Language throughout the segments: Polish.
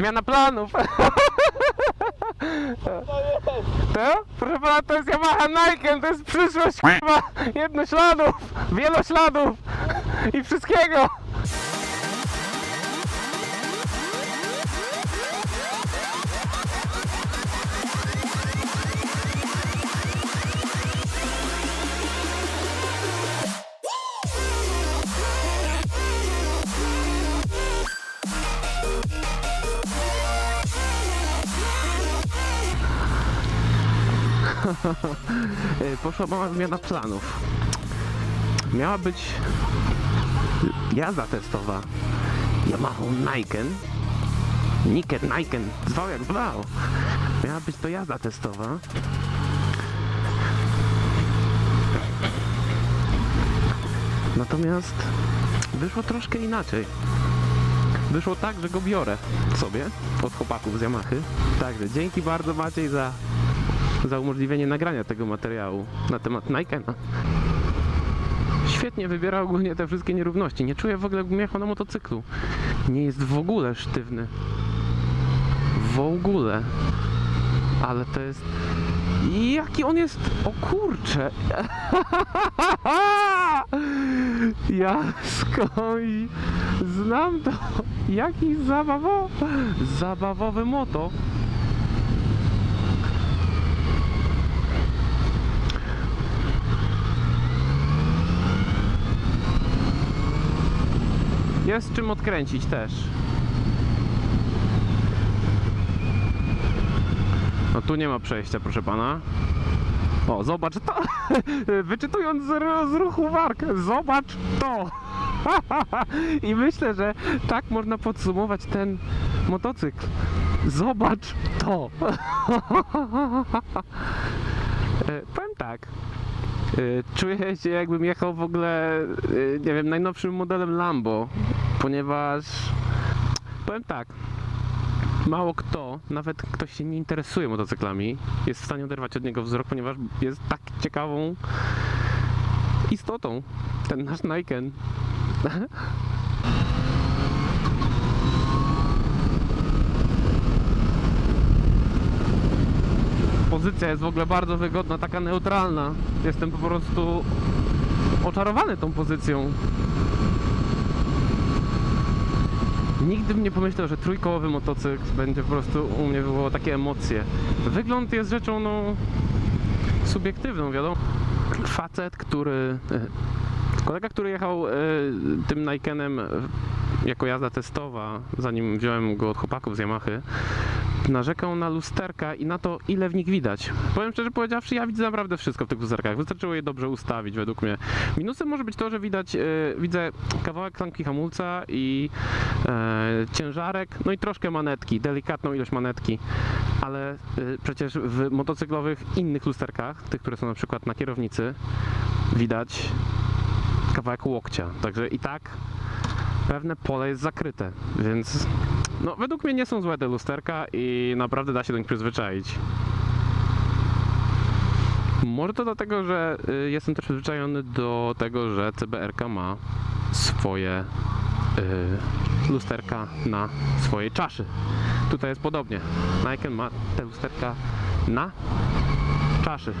Zmiana planów. To? Proszę pana, to jest Yamaha Nike, to jest przyszłość chyba jednośladów, wielośladów i wszystkiego. Poszła mała zmiana planów. Miała być jazda testowa Yamaha Niken. Niken, Niken, zwał jak zwał. Miała być to jazda testowa. Natomiast wyszło troszkę inaczej. Wyszło tak, że go biorę sobie od chłopaków z Yamahy. Także dzięki bardzo Maciej za za umożliwienie nagrania tego materiału na temat Nikena. Świetnie wybiera ogólnie te wszystkie nierówności. Nie czuję w ogóle gmiechu na motocyklu. Nie jest w ogóle sztywny. W ogóle. Ale to jest... Jaki on jest... O kurcze! Ja skąd znam to. Jaki zabawowy, zabawowy moto. Jest czym odkręcić też. No tu nie ma przejścia, proszę pana. O, zobacz to! Wyczytując z, z ruchu warkę, zobacz to! I myślę, że tak można podsumować ten motocykl. Zobacz to! E, Powiem tak. Y, Czuję się jakbym jechał w ogóle, y, nie wiem, najnowszym modelem Lambo, ponieważ powiem tak, mało kto, nawet ktoś się nie interesuje motocyklami, jest w stanie oderwać od niego wzrok, ponieważ jest tak ciekawą istotą, ten nasz Niken. Pozycja jest w ogóle bardzo wygodna, taka neutralna. Jestem po prostu oczarowany tą pozycją. Nigdy bym nie pomyślał, że trójkołowy motocykl będzie po prostu u mnie wywołał takie emocje. Wygląd jest rzeczą, no, subiektywną, wiadomo. Facet, który... e, Kolega, który jechał e, tym Nikenem e, jako jazda testowa, zanim wziąłem go od chłopaków z Yamahy, narzekał na lusterka i na to, ile w nich widać. Powiem szczerze powiedziawszy, ja widzę naprawdę wszystko w tych lusterkach. Wystarczyło je dobrze ustawić, według mnie. Minusem może być to, że widać, e, widzę kawałek klamki hamulca i e, ciężarek, no i troszkę manetki, delikatną ilość manetki. Ale e, przecież w motocyklowych innych lusterkach, tych, które są na przykład na kierownicy, widać kawałek łokcia. Także i tak pewne pole jest zakryte, więc no, według mnie nie są złe te lusterka i naprawdę da się do nich przyzwyczaić. Może to dlatego, że y, jestem też przyzwyczajony do tego, że CBRK ma swoje y, lusterka na swojej czaszy. Tutaj jest podobnie. Nike ma te lusterka na czaszy.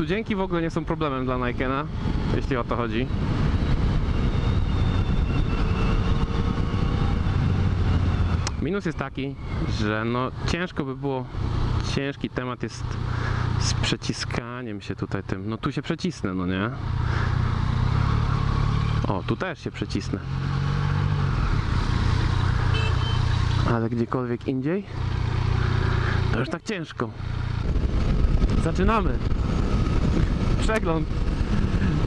Studzienki w ogóle nie są problemem dla Nikena, jeśli o to chodzi. Minus jest taki, że no ciężko by było, ciężki temat jest z przeciskaniem się tutaj tym. No tu się przecisnę, no nie? O, tu też się przecisnę. Ale gdziekolwiek indziej, to już tak ciężko. Zaczynamy przegląd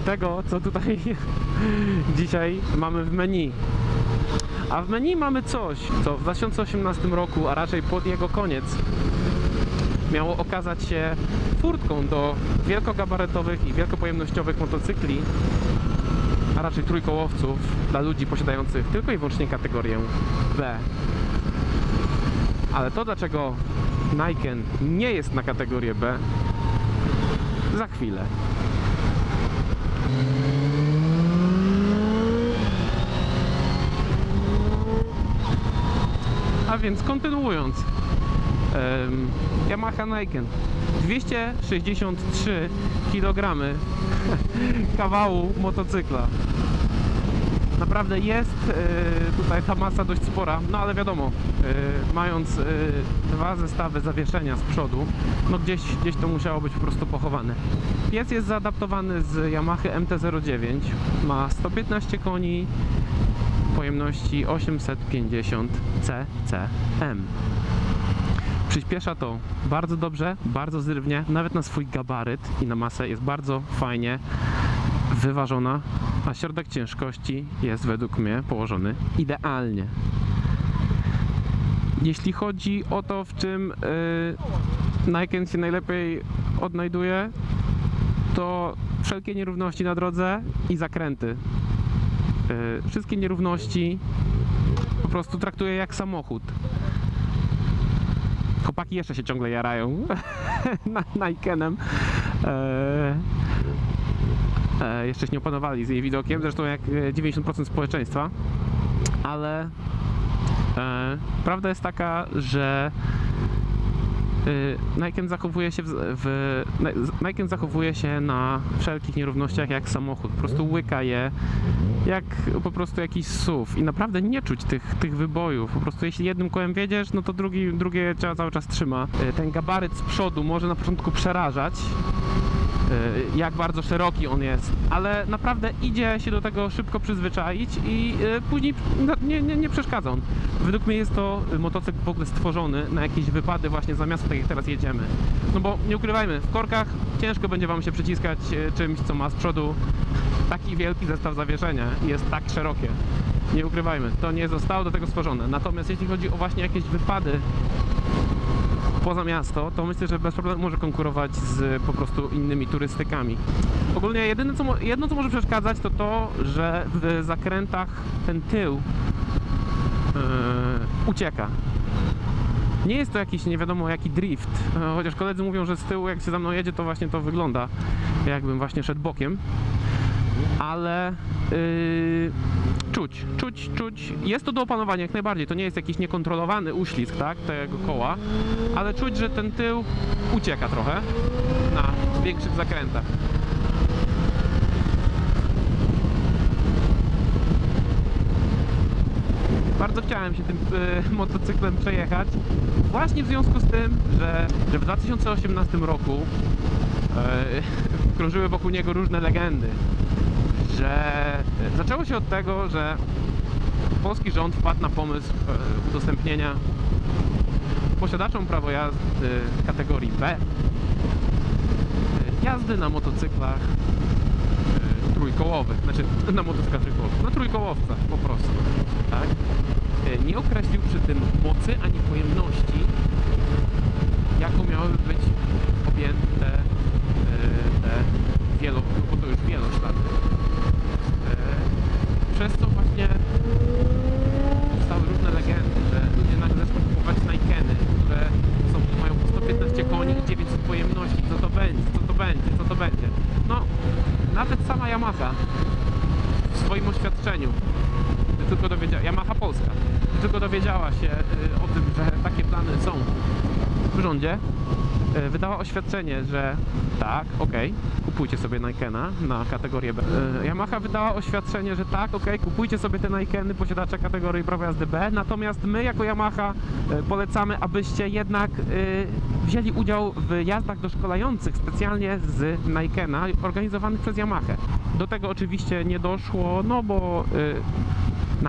tego, co tutaj dzisiaj mamy w menu. A w menu mamy coś, co w 2018 roku, a raczej pod jego koniec, miało okazać się furtką do wielkogabarytowych i wielkopojemnościowych motocykli, a raczej trójkołowców dla ludzi posiadających tylko i wyłącznie kategorię B. Ale to, dlaczego Niken nie jest na kategorię B, za chwilę. A więc kontynuując um, Yamaha Niken. 263 kg kawału motocykla. Naprawdę jest e, tutaj ta masa dość spora, no ale wiadomo, e, mając e, dwa zestawy zawieszenia z przodu, no gdzieś, gdzieś to musiało być po prostu pochowane. Pies jest zaadaptowany z Yamaha MT-09, ma 115 koni, pojemności 850 ccm. Przyspiesza to bardzo dobrze, bardzo zrywnie, nawet na swój gabaryt i na masę jest bardzo fajnie wyważona, a środek ciężkości jest według mnie położony idealnie. Jeśli chodzi o to, w czym yy, się najlepiej odnajduje, to wszelkie nierówności na drodze i zakręty. Yy, wszystkie nierówności po prostu traktuję jak samochód. Chłopaki jeszcze się ciągle jarają na Nikenem. E, jeszcze się nie opanowali z jej widokiem, zresztą jak e, 90% społeczeństwa, ale e, prawda jest taka, że e, Niken zachowuje się w, w Ni- Niken zachowuje się na wszelkich nierównościach jak samochód, po prostu łyka je jak po prostu jakiś SUV. I naprawdę nie czuć tych, tych wybojów, po prostu jeśli jednym kołem wiedziesz, no to drugi, drugie cię cały czas trzyma. E, Ten gabaryt z przodu może na początku przerażać, e, jak bardzo szeroki on jest, ale naprawdę idzie się do tego szybko przyzwyczaić i e, później no, nie, nie, nie przeszkadza on. Według mnie jest to motocykl w ogóle stworzony na jakieś wypady właśnie za miasto, tak jak teraz jedziemy. No bo nie ukrywajmy, w korkach ciężko będzie Wam się przyciskać czymś, co ma z przodu taki wielki zestaw zawieszenia i jest tak szerokie. Nie ukrywajmy, to nie zostało do tego stworzone. Natomiast jeśli chodzi o właśnie jakieś wypady poza miasto, to myślę, że bez problemu może konkurować z po prostu innymi turystykami. Ogólnie jedyne, co, jedno co może przeszkadzać to to, że w zakrętach ten tył yy, ucieka. Nie jest to jakiś nie wiadomo jaki drift, e, chociaż koledzy mówią, że z tyłu jak się za mną jedzie, to właśnie to wygląda jakbym właśnie szedł bokiem. Ale yy, czuć, czuć, czuć. Jest to do opanowania jak najbardziej. To nie jest jakiś niekontrolowany uślizg, tak, tego koła, ale czuć, że ten tył ucieka trochę na większych zakrętach. Bardzo chciałem się tym y, motocyklem przejechać. Właśnie w związku z tym, że, że w 2018 roku y, krążyły wokół niego różne legendy. Że y, zaczęło się od tego, że polski rząd wpadł na pomysł y, udostępnienia posiadaczom prawo jazdy kategorii B y, jazdy na motocyklach trójkołowych, znaczy na motocyklach trójkołowych, na trójkołowcach po prostu, tak? Nie określił przy tym mocy ani pojemności, jaką miały być objęte te wielo, bo to już wieloślady. Y, Przez co właśnie powstały różne legendy, że ludzie nagle zaczną kupować Nikeny, które są, mają po 115 koni i 900 pojemności. Co to będzie? Co to będzie? Co to będzie? No, nawet sama Yamaha w swoim oświadczeniu gdy tylko dowiedziała, Yamaha Polska, gdy tylko dowiedziała się y, o tym, że takie plany są w rządzie, y, wydała oświadczenie, że tak, okej, kupujcie sobie Nikena na kategorię B. Y, Yamaha wydała oświadczenie, że tak, okej, kupujcie sobie te Nikeny posiadacze kategorii prawa jazdy B, natomiast my jako Yamaha y, polecamy, abyście jednak y, wzięli udział w jazdach doszkolających specjalnie z Nikena organizowanych przez Yamaha. Do tego oczywiście nie doszło, no bo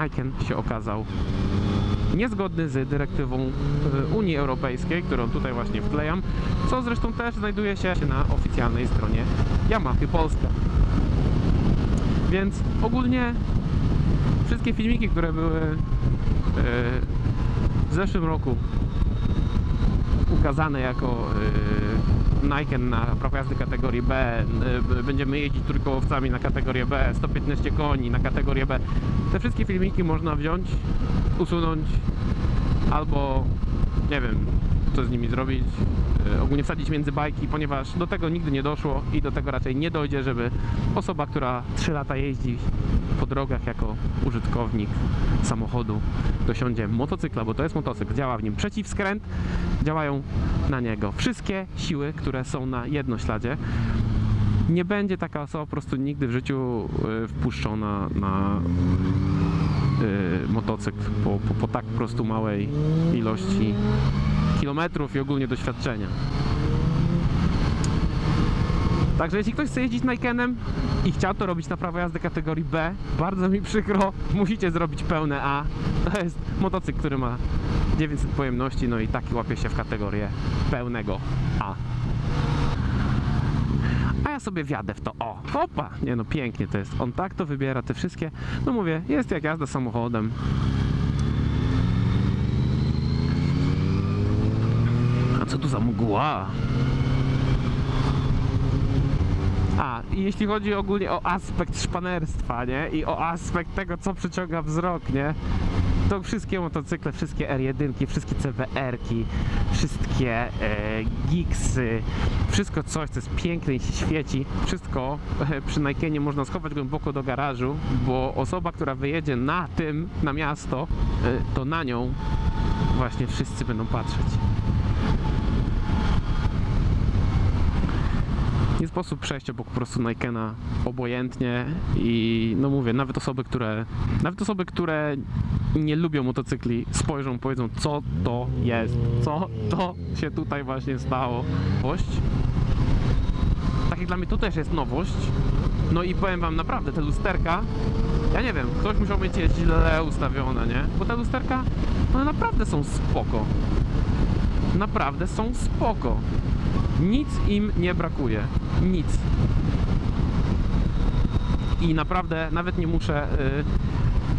Niken się okazał niezgodny z dyrektywą y, Unii Europejskiej, którą tutaj właśnie wklejam, co zresztą też znajduje się na oficjalnej stronie Yamaha Polska. Więc ogólnie wszystkie filmiki, które były y, w zeszłym roku ukazane jako y, Niken na prawo jazdy kategorii B, y, będziemy jeździć trójkołowcami na kategorię B, 115 koni na kategorię B. Te wszystkie filmiki można wziąć, usunąć albo nie wiem co z nimi zrobić. E, ogólnie wsadzić między bajki, ponieważ do tego nigdy nie doszło i do tego raczej nie dojdzie, żeby osoba, która 3 lata jeździ po drogach jako użytkownik samochodu, dosiądzie motocykla, bo to jest motocykl, działa w nim przeciwskręt, działają na niego wszystkie siły, które są na jednośladzie. Nie będzie taka osoba po prostu nigdy w życiu y, wpuszczona na y, motocykl po, po, po tak prostu małej ilości kilometrów i ogólnie doświadczenia. Także jeśli ktoś chce jeździć Nikenem i chciał to robić na prawo jazdy kategorii B, bardzo mi przykro, musicie zrobić pełne A. To jest motocykl, który ma 900 pojemności, no i taki łapie się w kategorię pełnego A. A ja sobie wjadę w to. O, hopa! Nie no, pięknie to jest. On tak to wybiera, te wszystkie. No mówię, jest jak jazda samochodem. Co tu za mgła? A, i jeśli chodzi ogólnie o aspekt szpanerstwa, nie? I o aspekt tego, co przyciąga wzrok, nie? To wszystkie motocykle, wszystkie R1, wszystkie CBR-ki, wszystkie e, wszystko coś, co jest piękne i się świeci, wszystko e, przy Nikenie można schować głęboko do garażu, bo osoba, która wyjedzie na tym, na miasto, e, to na nią właśnie wszyscy będą patrzeć. Nie sposób przejść obok po prostu Nikena obojętnie i no mówię, nawet osoby, które nawet osoby, które nie lubią motocykli spojrzą, powiedzą co to jest, co to się tutaj właśnie stało. Nowość. Tak jak dla mnie to też jest nowość. No i powiem wam naprawdę, te lusterka, ja nie wiem, ktoś musiał mieć je źle ustawione, nie? Bo te lusterka, one naprawdę są spoko. Naprawdę są spoko. Nic im nie brakuje. Nic. I naprawdę nawet nie muszę y,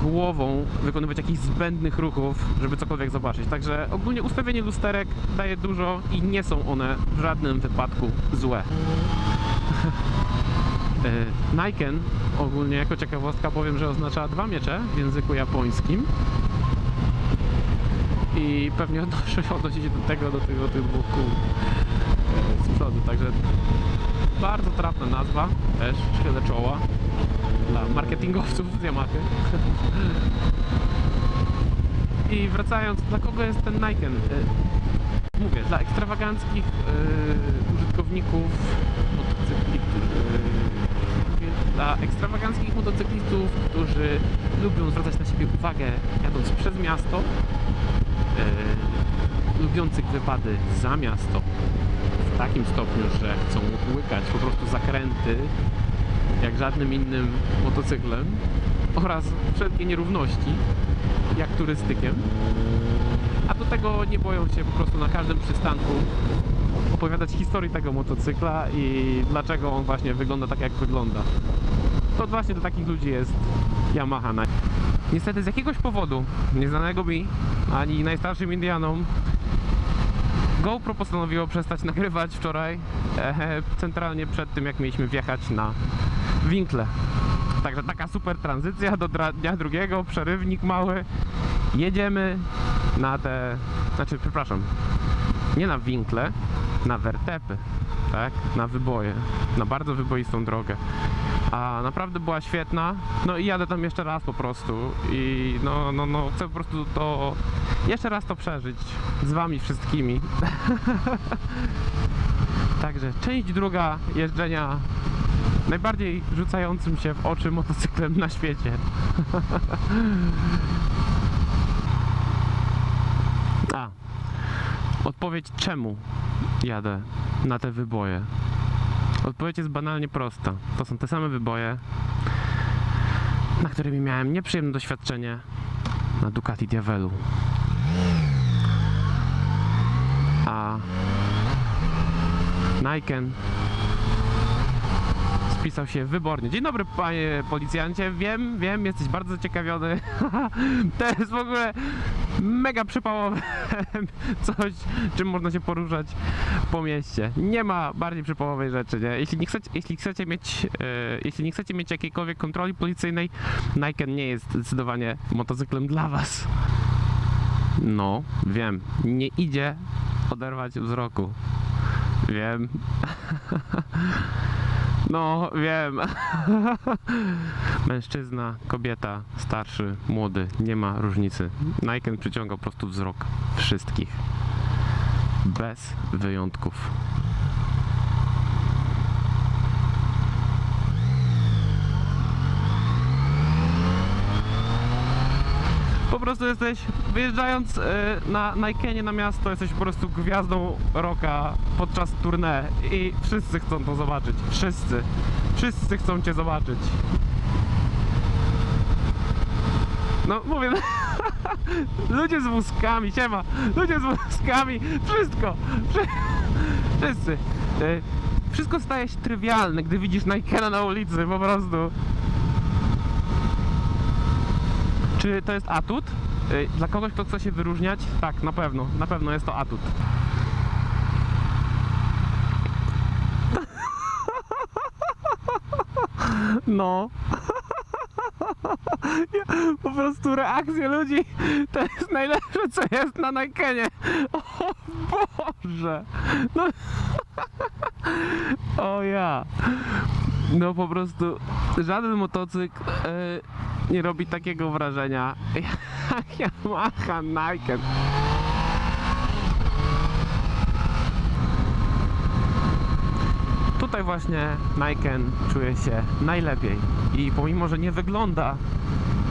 głową wykonywać jakichś zbędnych ruchów, żeby cokolwiek zobaczyć. Także ogólnie ustawienie lusterek daje dużo i nie są one w żadnym wypadku złe. Y, Niken ogólnie jako ciekawostka powiem, że oznacza dwa miecze w języku japońskim. I pewnie odnosi się do tego, do tych dwóch kół e, z przodu, także bardzo trafna nazwa, też szkielet czoła dla marketingowców z Yamahy. I wracając, dla kogo jest ten Niken? E, Mówię, dla ekstrawaganckich e, użytkowników mówię, dla ekstrawaganckich motocyklistów, którzy lubią zwracać na siebie uwagę jadąc przez miasto, e, lubiących wypady za miasto w takim stopniu, że chcą łykać po prostu zakręty jak żadnym innym motocyklem oraz wszelkie nierówności jak turystykiem. A do tego nie boją się po prostu na każdym przystanku opowiadać historii tego motocykla i dlaczego on właśnie wygląda tak jak wygląda. To właśnie do takich ludzi jest Yamaha. Niestety z jakiegoś powodu, nieznanego mi, ani najstarszym Indianom, GoPro postanowiło przestać nagrywać wczoraj, e, centralnie przed tym jak mieliśmy wjechać na Winkle. Także taka super tranzycja do dnia drugiego, przerywnik mały. Jedziemy na te, znaczy przepraszam, nie na Winkle, na Wertepy, tak? Na wyboje, na bardzo wyboistą drogę. A naprawdę była świetna. No i jadę tam jeszcze raz po prostu i no, no, no chcę po prostu to jeszcze raz to przeżyć z wami wszystkimi. Także część druga jeżdżenia najbardziej rzucającym się w oczy motocyklem na świecie. A, odpowiedź czemu jadę na te wyboje. Odpowiedź jest banalnie prosta. To są te same wyboje, na którymi miałem nieprzyjemne doświadczenie na Ducati Diavelu. A Niken spisał się wybornie. Dzień dobry panie policjancie, wiem, wiem, jesteś bardzo zaciekawiony. to jest w ogóle mega przypałowe coś, czym można się poruszać po mieście. Nie ma bardziej przypałowej rzeczy, nie? Jeśli nie chcecie, jeśli chcecie mieć, e, jeśli nie chcecie mieć jakiejkolwiek kontroli policyjnej, Niken nie jest zdecydowanie motocyklem dla was. No, wiem, nie idzie oderwać wzroku. Wiem. No, wiem. Mężczyzna, kobieta, starszy, młody, nie ma różnicy. Nike przyciąga po prostu wzrok wszystkich. Bez wyjątków. Po prostu jesteś, wyjeżdżając y, na Nikenie na miasto, jesteś po prostu gwiazdą rocka podczas tournée i wszyscy chcą to zobaczyć. Wszyscy. Wszyscy chcą cię zobaczyć. No mówię, ludzie z wózkami, siema, ludzie z wózkami, wszystko, Wszy- wszyscy. Y, Wszystko staje się trywialne, gdy widzisz Nikena na ulicy, po prostu. Czy to jest atut? Y, Dla kogoś, kto chce się wyróżniać? Tak, na pewno. Na pewno jest to atut. No. Po prostu reakcje ludzi to jest najlepsze, co jest na Nikenie. O Boże. No. O ja. No po prostu żaden motocykl e, nie robi takiego wrażenia jak Yamaha Nike. Tutaj właśnie Niken czuje się najlepiej i pomimo, że nie wygląda,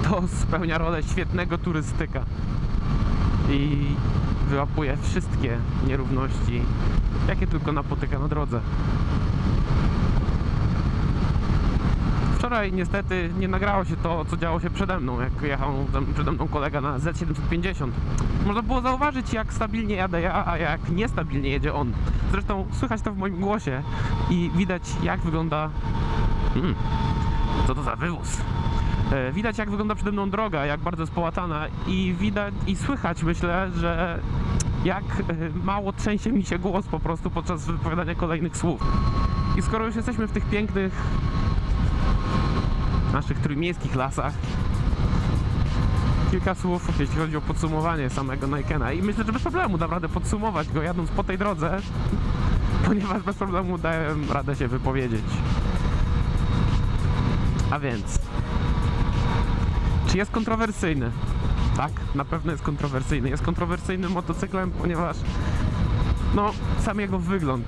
to spełnia rolę świetnego turystyka i wyłapuje wszystkie nierówności, jakie tylko napotyka na drodze. Wczoraj niestety nie nagrało się to, co działo się przede mną, jak jechał przede mną kolega na Z750. Można było zauważyć, jak stabilnie jadę ja, a jak niestabilnie jedzie on. Zresztą słychać to w moim głosie i widać, jak wygląda... Hmm, co to za wywóz? E, Widać, jak wygląda przede mną droga, jak bardzo jest połatana i widać, i słychać, myślę, że jak e, mało trzęsie mi się głos po prostu podczas wypowiadania kolejnych słów. I skoro już jesteśmy w tych pięknych naszych trójmiejskich lasach. Kilka słów, jeśli chodzi o podsumowanie samego Nikena. I myślę, że bez problemu dam radę podsumować go jadąc po tej drodze, ponieważ bez problemu dałem radę się wypowiedzieć. A więc, czy jest kontrowersyjny? Tak, na pewno jest kontrowersyjny. Jest kontrowersyjnym motocyklem, ponieważ no, sam jego wygląd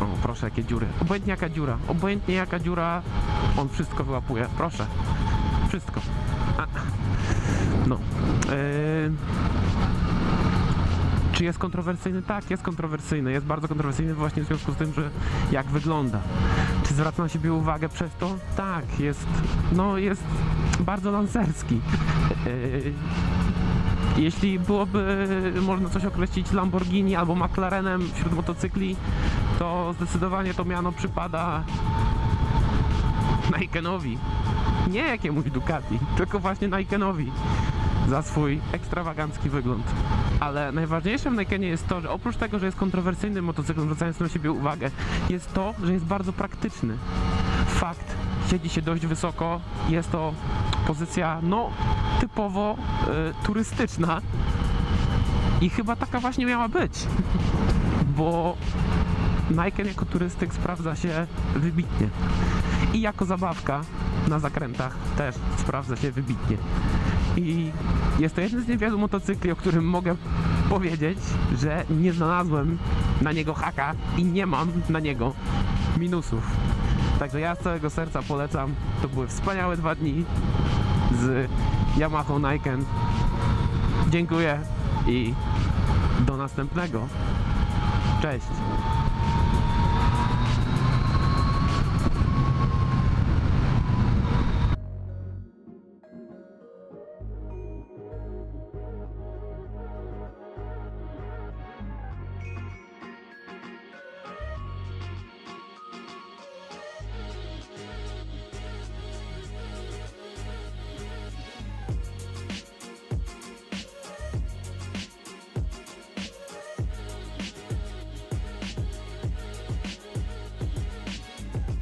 o, proszę, jakie dziury. Obojętnie jaka dziura. Obojętnie jaka dziura, on wszystko wyłapuje. Proszę. Wszystko. A. No. Yy... Czy jest kontrowersyjny? Tak, jest kontrowersyjny. Jest bardzo kontrowersyjny właśnie w związku z tym, że jak wygląda. Czy zwraca na siebie uwagę przez to? Tak, jest. No, jest bardzo lancerski. Yy... Jeśli byłoby można coś określić Lamborghini albo McLarenem wśród motocykli, to zdecydowanie to miano przypada Nikenowi. Nie jakiemuś Ducati, tylko właśnie Nikenowi za swój ekstrawagancki wygląd. Ale najważniejsze w Nikenie jest to, że oprócz tego, że jest kontrowersyjnym motocyklem, zwracając na siebie uwagę, jest to, że jest bardzo praktyczny. Fakt, siedzi się dość wysoko, jest to pozycja, no, typowo y, turystyczna i chyba taka właśnie miała być, bo Niken jako turystyk sprawdza się wybitnie i jako zabawka na zakrętach też sprawdza się wybitnie. I jest to jeden z niewielu motocykli, o którym mogę powiedzieć, że nie znalazłem na niego haka i nie mam na niego minusów. Także ja z całego serca polecam. To były wspaniałe dwa dni z Yamaha Niken. Dziękuję i do następnego. Cześć.